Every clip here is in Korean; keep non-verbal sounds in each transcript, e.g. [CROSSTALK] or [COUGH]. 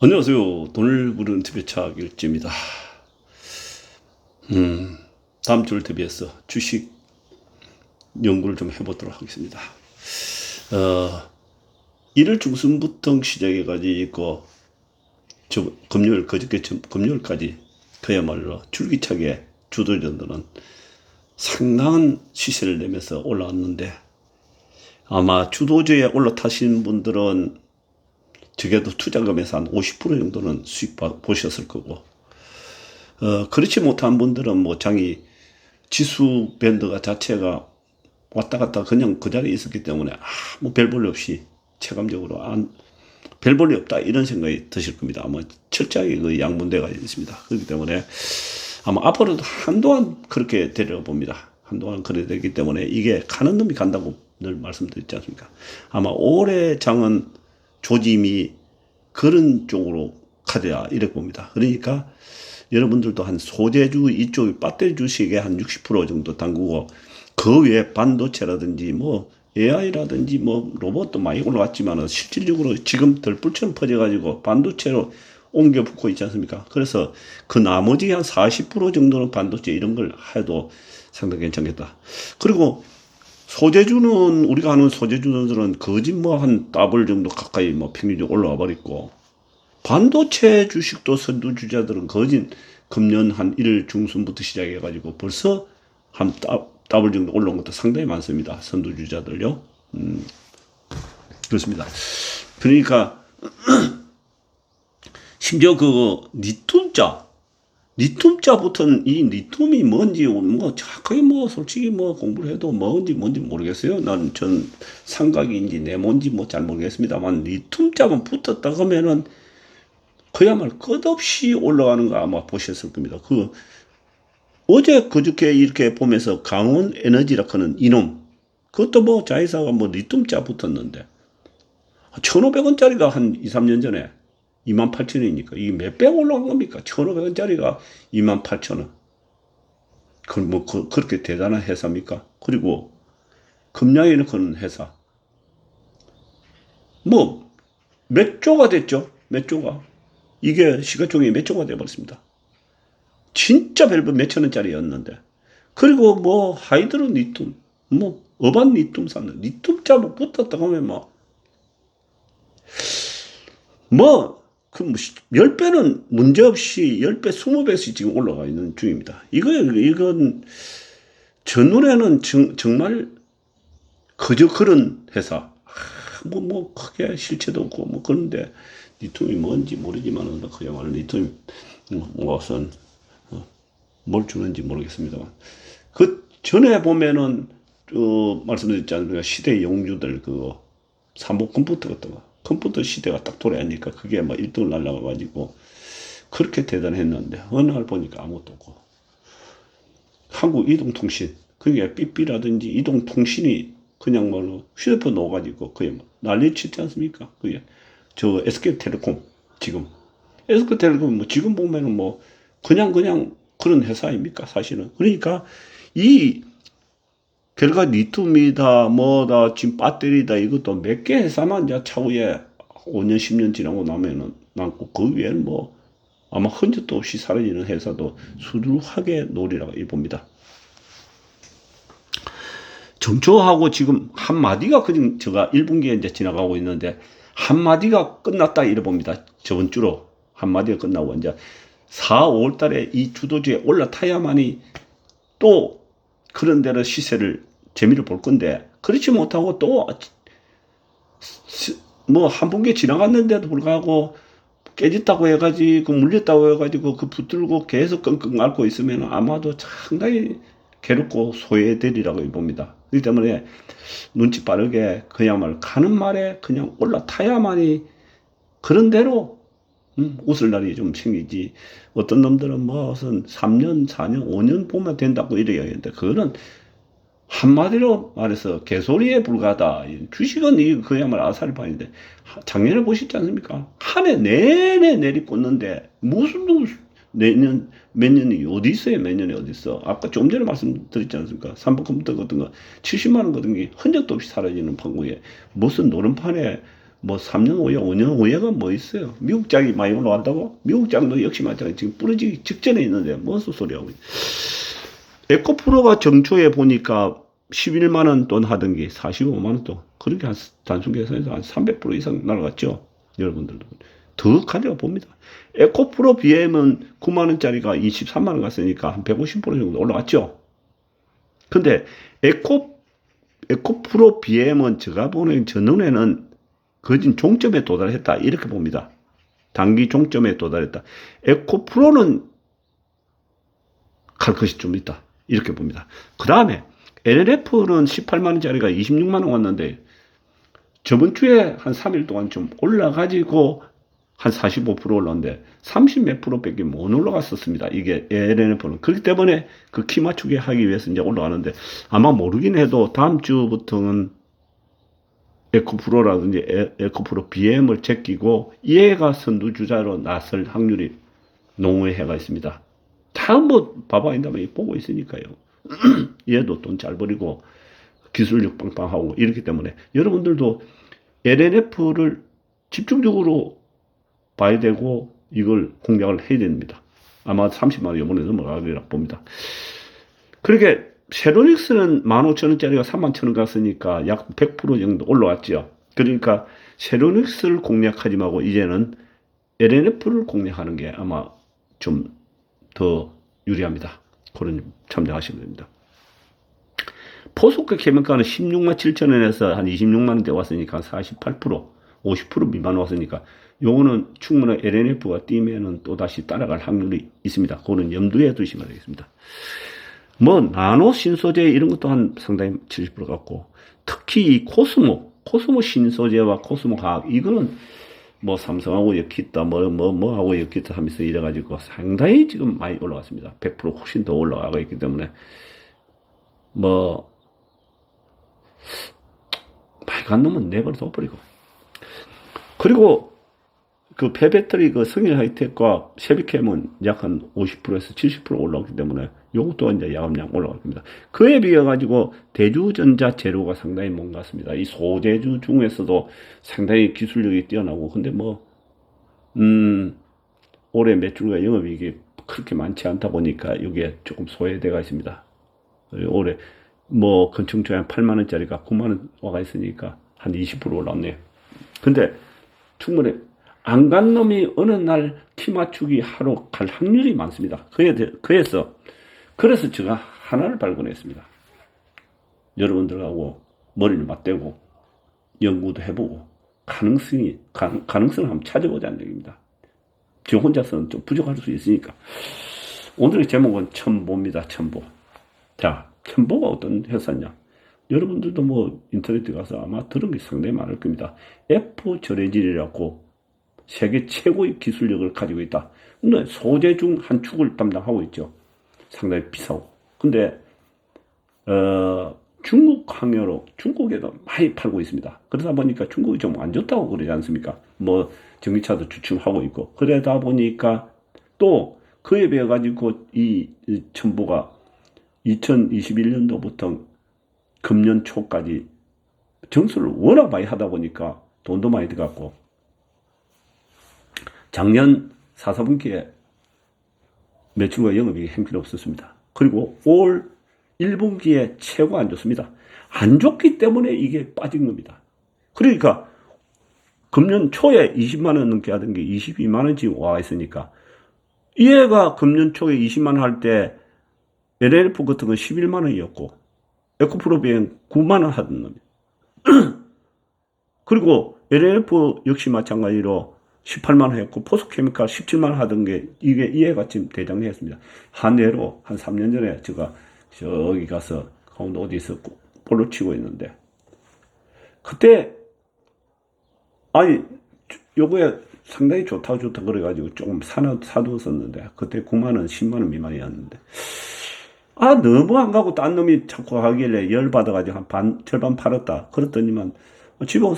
안녕하세요. 돈을 부르는 TV차 일지입니다. 음, 다음 주를 대비해서 주식 연구를 좀 해보도록 하겠습니다. 어, 1월 중순부터 시작해가지고, 저, 금요일, 그저께 점- 금요일까지 그야말로 줄기차게 주도전들은 상당한 시세를 내면서 올라왔는데, 아마 주도주에 올라타신 분들은 적어도 투자금에서 한 50% 정도는 수익 봐- 보셨을 거고, 어, 그렇지 못한 분들은 뭐 장이 지수 밴드가 자체가 왔다 갔다 그냥 그 자리에 있었기 때문에 아무 별 볼일 없이 체감적으로 안, 별 볼일 없다 이런 생각이 드실 겁니다. 아마 철저하게 그 양분대가 있습니다. 그렇기 때문에 아마 앞으로도 한동안 그렇게 되려 봅니다. 한동안 그래 되기 때문에 이게 가는 놈이 간다고 늘 말씀드렸지 않습니까? 아마 올해 장은 조짐이 그런 쪽으로 가야 이래 봅니다. 그러니까 여러분들도 한 소재주 이쪽 배터리 주식에 한 60% 정도 담그고 그 외에 반도체라든지 뭐 AI라든지 뭐 로봇도 많이 올라왔지만 실질적으로 지금 덜불처럼 퍼져가지고 반도체로 옮겨 붙고 있지 않습니까? 그래서 그 나머지 한 40% 정도는 반도체 이런 걸 해도 상당히 괜찮겠다. 그리고 소재주는 우리가 아는 소재주들은 거짓 뭐한 더블 정도 가까이 뭐 평균적으로 올라와 버렸고 반도체 주식도 선두 주자들은 거진 금년 한 1월 중순부터 시작해 가지고 벌써 한 더- 더블 정도 올라온 것도 상당히 많습니다. 선두 주자들요. 음, 그렇습니다. 그러니까 [CLEARS THROAT] 심지어 그 니툼자 리튬자부터는 이 리튬이 뭔지 뭐 자꾸히 뭐 솔직히 뭐 공부를 해도 뭔지 뭔지 모르겠어요. 난전 삼각인지 네모인지 뭐 잘 모르겠습니다만 리튬자만 붙었다 그러면은 그야말로 끝없이 올라가는 거 아마 보셨을 겁니다. 그 어제 그저께 이렇게 보면서 강원 에너지라 하는 이놈 그것도 뭐 자회사가 뭐 리튬자 붙었는데 1,500원짜리가 한 2, 3년 전에 28,000원이니까 이게 몇 배 올라간 겁니까? 1,500원짜리가 28,000원. 그, 뭐, 그, 그렇게 대단한 회사입니까? 그리고, 금양에 넣는 회사. 뭐, 몇 조가 됐죠? 몇 조가. 이게 시가총액이 몇 조가 돼버렸습니다. 진짜 별거 몇천 원짜리였는데. 그리고 뭐, 하이드로 니툼, 뭐, 어반 니툼 샀는, 니툼 자뭐 붙었다 하면 뭐, 뭐, 그, 뭐, 10배는 문제없이 10배, 20배씩 지금 올라가 있는 중입니다. 이거, 이건, 정, 정말 그저 그런 회사. 아, 뭐, 뭐, 크게 실체도 없고, 뭐, 그런데, 리튬이 뭔지 모르지만은, 그야말로 리튬, 무슨, 어, 뭘 주는지 모르겠습니다만. 그 전에 보면은, 어, 말씀드렸지 않습니까? 시대 영주들, 그거, 삼복 컴퓨터 같은 거. 컴퓨터 시대가 딱 돌아오니까 그게 막 1등을 날라가가지고 그렇게 대단했는데 어느 날 보니까 아무것도 없고. 한국 이동통신 그게 삐삐라든지 이동통신이 그냥 뭐 휴대폰 넣어가지고 그게 뭐 난리 치지 않습니까? 그게 저 SK텔레콤 지금. SK텔레콤 뭐 지금 보면은 뭐 그냥 그냥 그런 회사입니까? 사실은. 그러니까 이 결과 리튬이다, 뭐다, 지금 배터리다, 이것도 몇 개 회사만 차후에 5년, 10년 지나고 나면은 남고 그 외에는 뭐 아마 흔적도 없이 사라지는 회사도 수두룩하게 노리라고 봅니다. 정초하고 지금 한마디가 그냥 제가 1분기에 이제 지나가고 있는데 한마디가 끝났다 이래 봅니다. 저번 주로 한마디가 끝나고 이제 4, 5월 달에 이 주도주에 올라타야만이 또 그런 대로 시세를 재미를 볼 건데 그렇지 못하고 또 뭐 한 분기 지나갔는데도 불구하고 깨졌다고 해가지고 물렸다고 해가지고 그 붙들고 계속 끙끙 앓고 있으면 아마도 상당히 괴롭고 소외되리라고 봅니다. 그렇기 때문에 눈치 빠르게 그야말로 가는 말에 그냥 올라타야만이 그런 대로 음, 웃을 날이 좀 생기지. 어떤 놈들은 뭐 무슨 3년, 4년, 5년 보면 된다고 이래야 하는데 그거는 한마디로 말해서 개소리에 불과하다. 주식은 이 그야말로 아사리판인데 작년에 보셨지 않습니까? 한 해 내내 내리꽂는데 무슨 내년 몇 년이 어디 있어요? 몇 년이 어디 있어? 아까 좀 전에 말씀드렸지 않습니까? 삼성 컴퓨터 같은 거 70만 원 같은 게 흔적도 없이 사라지는 판국에 무슨 노름판에 뭐 3년 후에 5년 후에가 뭐 있어요. 미국 장이 많이 올라간다고? 미국 장도 역시 마찬가지 지금 부러지기 직전에 있는데 무슨 소리 하고 있 에코프로가 정초에 보니까 11만 원 돈 하던 게 45만 원 돈. 그렇게 한 단순 계산해서 한 300% 이상 날아갔죠. 여러분들도. 더 가져가 봅니다. 에코프로 BM은 9만 원짜리가 23만 원 갔으니까 한 150% 정도 올라갔죠. 근데 에코 에코프로 BM은 제가 보는 저 눈에는 거진 종점에 도달했다 이렇게 봅니다. 단기 종점에 도달했다. 에코프로는 갈 것이 좀 있다 이렇게 봅니다. 그 다음에 LLF는 18만 원짜리가 26만 원 왔는데 저번 주에 한 3일 동안 좀 올라가지고 한 45% 올랐는데 30 몇 프로 밖에 못 올라갔었습니다. 이게 LNF는 그렇기 때문에 그 키 맞추기 하기 위해서 이제 올라가는데 아마 모르긴 해도 다음 주부터는 에코프로라든지 에- 에코프로 BM을 제끼고 얘가 선두주자로 나설 확률이 농후해가 있습니다. 다뭐 봐봐 인다면 보고 있으니까요. [CLEARS THROAT] 얘도 돈 잘 버리고 기술력 빵빵하고 이렇기 때문에 여러분들도 LNF를 집중적으로 봐야 되고 이걸 공략을 해야 됩니다. 아마 30만 원 이번에 넘어가리라 봅니다. 그렇게 세로닉스는 15,000원짜리가 31,000원 갔으니까 약 100% 정도 올라왔죠. 그러니까 세로닉스를 공략하지 말고 이제는 LNF를 공략하는 게 아마 좀 더 유리합니다. 그런 점 참작하시면 됩니다. 포스코 케미칼은 16만 7천 원에서 한 26만 원대 왔으니까 48%, 50% 미만 왔으니까 요거는 충분히 LNF가 뛰면은 또 다시 따라갈 확률이 있습니다. 그거는 염두에 두시면 되겠습니다. 뭐 나노 신소재 이런 것도 한 상당히 70% 같고 특히 이 코스모, 코스모 신소재와 코스모 화학 이거는 뭐 삼성하고 엮였다 뭐 뭐 뭐 하고 엮였다 하면서 이래가지고 상당히 지금 많이 올라갔습니다. 100% 훨씬 더 올라가고 있기 때문에 뭐 많이 간 놈은 내버려 둬버리고 그리고 그 폐배터리 그 성일 하이텍과 쉐비캠은 약 한 50%에서 70% 올라오기 때문에 요것도 이제 야금야금 올라갈 겁니다. 그에 비해 가지고 대주전자 재료가 상당히 뭔 같습니다. 이 소재주 중에서도 상당히 기술력이 뛰어나고 근데 뭐 음, 올해 매출과 영업이익이 그렇게 많지 않다 보니까 이게 조금 소외돼가 있습니다. 올해 뭐한 8만 원짜리가 9만 원 와가 있으니까 한 20% 올랐네요. 근데 충분히 안 간 놈이 어느 날 키 맞추기 하러 갈 확률이 많습니다. 그에 대- 그래서 그래서 제가 하나를 발견했습니다. 여러분들하고 머리를 맞대고 연구도 해보고 가능성이 가능, 가능성을 한번 찾아보자는 얘기입니다. 저 혼자서는 좀 부족할 수 있으니까 오늘의 제목은 첨보입니다. 첨보. 자, 첨보가 어떤 회사냐? 여러분들도 뭐 인터넷에 가서 아마 들은 게 상당히 많을 겁니다. F 절해질이라고 세계 최고의 기술력을 가지고 있다. 소재 중 한 축을 담당하고 있죠. 상당히 비싸고. 근데 어, 중국 항해로 중국에도 많이 팔고 있습니다. 그러다 보니까 중국이 좀 안 좋다고 그러지 않습니까? 뭐 전기차도 주춤하고 있고 그러다 보니까 또 그에 비해 가지고 이, 이 첨보가 2021년도부터 금년 초까지 정수를 워낙 많이 하다 보니까 돈도 많이 들어갔고 작년 4, 4분기에 매출과 영업이익이 형편없었습니다. 그리고 올 1분기에 최고 안 좋습니다. 안 좋기 때문에 이게 빠진 겁니다. 그러니까 금년 초에 20만 원 넘게 하던 게 22만 원 지금 와 있으니까 얘가 금년 초에 20만 원 할 때 LLF 같은 건 11만 원이었고 에코프로 비행 9만 원 하던 놈이 [CLEARS THROAT] 그리고 LLF 역시 마찬가지로 18만 원 했고 포스케미칼 17만 원 하던 게 이게 이해가 지금 대장했습니다. 한 해로 한 3년 전에 제가 저기 가서 강원도 어디서 볼로 치고 있는데 그때 아니 요거에 상당히 좋다 좋다 그래가지고 조금 사놔 사두었었는데 그때 9만 원 10만 원 미만이었는데 아 너무 안 가고 딴 놈이 자꾸 하길래 열 받아가지고 한 반 절반 팔았다 그랬더니만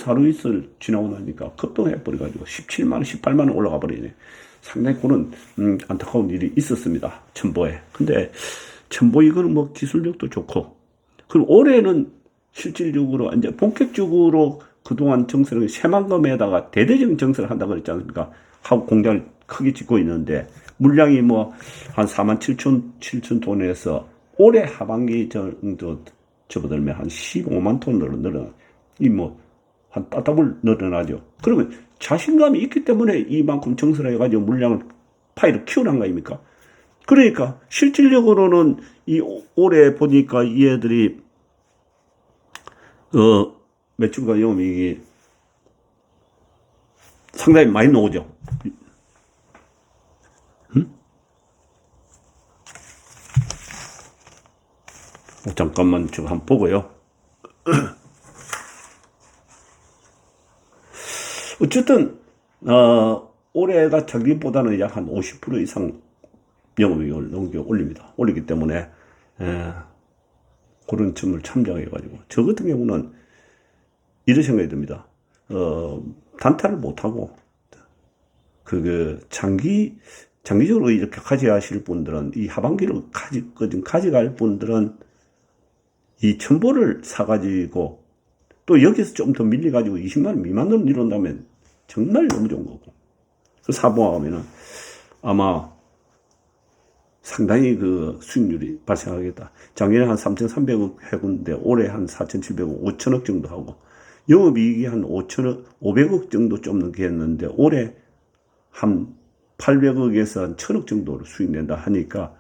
하루 이틀 지나고 나니까 급등해버려가지고 17만 원 18만 원 올라가 버리네. 상당히 그런 음, 안타까운 일이 있었습니다. 첨보에. 근데 첨보 이거는 뭐 기술력도 좋고. 그리고 올해는 실질적으로 이제 본격적으로 그동안 정세를 새만금에다가 대대적인 정세를 한다고 그랬지 않습니까? 하고 공장을 크게 짓고 있는데 물량이 뭐 한 4만 7천 7천 톤에서 올해 하반기 정도 접어들면 한 15만 톤으로 늘어 이뭐 한 따닥을 늘어나죠. 그러면 자신감이 있기 때문에 이만큼 정설을 해가지고 물량을 파이를 키우는 거 아닙니까? 그러니까 실질적으로는 이 오- 올해 보니까 이 애들이 어 매출과 영업이익이 상당히 많이 나오죠. 음? 어, 잠깐만 저 한번 보고요. [CLEARS THROAT] 어쨌든 어, 올해가 작년보다는 약 한 50% 이상 영업이익을 넘겨 올립니다. 올리기 때문에 에, 그런 점을 참작해가지고 저 같은 경우는 이런 생각이 듭니다. 어, 단타를 못하고 그, 그 장기 장기적으로 이렇게 가져가실 분들은 이 하반기를 가지 그 가져갈 분들은 이 첨보를 사가지고 또 여기서 좀 더 밀려가지고 20만 원 미만으로 이룬다면 정말 너무 좋은 거고 그 사모하면은 아마 상당히 그 수익률이 발생하겠다. 작년에 한 3,300억 해군데 올해 한 4,700억, 5천억 정도 하고 영업이익이 한 5천억, 500억 정도 좀 넘게 했는데 올해 한 800억에서 한 1천억 정도로 수익 낸다 하니까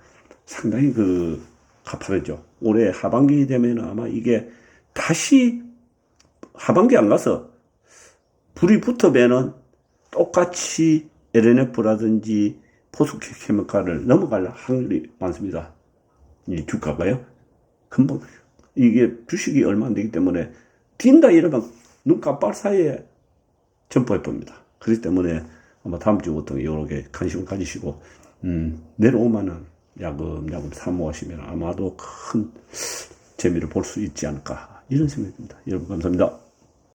상당히 그 가파르죠. 올해 하반기 되면 아마 이게 다시 하반기 안 가서 불이 붙으면은 똑같이 LNF라든지 포스케미칼을 넘어갈 확률이 많습니다. 이 주가가요. 금방 이게 주식이 얼마 안 되기 때문에 뛴다 이러면 눈 깜빡 사이에 점프해 봅니다. 그렇기 때문에 아마 다음 주부터 이렇게 관심을 가지시고 음, 내려오면은 야금야금 사모하시면 아마도 큰 재미를 볼 수 있지 않을까 이런 생각이 듭니다. 여러분 감사합니다.